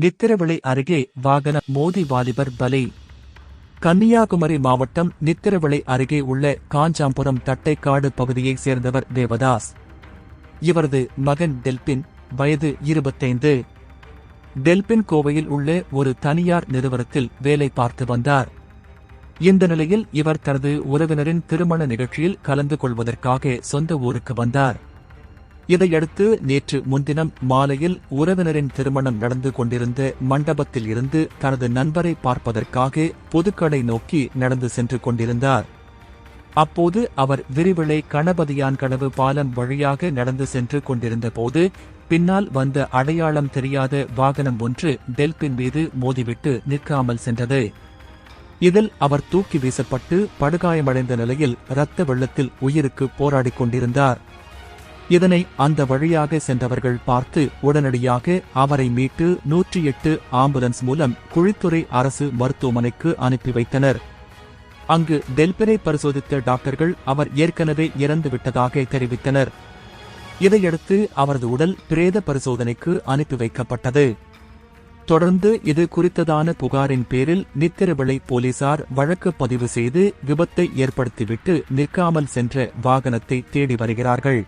நித்திரவிளை அருகே வாகன மோதி வாலிபர் பலி. கன்னியாகுமரி மாவட்டம் நித்திரவிளை அருகே உள்ள காஞ்சாம்புரம் தட்டைக்காடு பகுதியைச் சேர்ந்தவர் தேவதாஸ். இவரது மகன் டெல்பின் வயது இருபத்தைந்து. டெல்பின் கோவையில் உள்ள ஒரு தனியார் நிறுவனத்தில் வேலை பார்த்து வந்தார். இந்த நிலையில் இவர் தனது உறவினரின் திருமண நிகழ்ச்சியில் கலந்து கொள்வதற்காக சொந்த ஊருக்கு வந்தார். இதையடுத்து நேற்று முன்தினம் மாலையில் உறவினரின் திருமணம் நடந்து கொண்டிருந்த மண்டபத்தில் இருந்து தனது நண்பரை பார்ப்பதற்காக பொதுக்கடை நோக்கி நடந்து சென்று கொண்டிருந்தார். அப்போது அவர் விரிவிளை கணபதியான் கனவு பாலம் வழியாக நடந்து சென்று கொண்டிருந்த போது பின்னால் வந்த அடையாளம் தெரியாத வாகனம் ஒன்று டெல்பின் மீது மோதிவிட்டு நிற்காமல் சென்றது. இதில் அவர் தூக்கி வீசப்பட்டு படுகாயமடைந்த நிலையில் இரத்த வெள்ளத்தில் உயிருக்கு போராடிக் கொண்டிருந்தார். இதனை அந்த வழியாக சென்றவர்கள் பார்த்து உடனடியாக அவரை மீட்டு நூற்றி எட்டு ஆம்புலன்ஸ் மூலம் குழித்துறை அரசு மருத்துவமனைக்கு அனுப்பி வைத்தனர். அங்கு டெல்பினை பரிசோதித்த டாக்டர்கள் அவர் ஏற்கனவே இறந்துவிட்டதாக தெரிவித்தனர். இதையடுத்து அவரது உடல் பிரேத பரிசோதனைக்கு அனுப்பி வைக்கப்பட்டது. தொடர்ந்து இது குறித்ததான புகாரின் பேரில் நித்திரவிளை போலீசார் வழக்கு பதிவு செய்து விபத்தை ஏற்படுத்திவிட்டு நிற்காமல் சென்ற வாகனத்தை தேடி வருகிறார்கள்.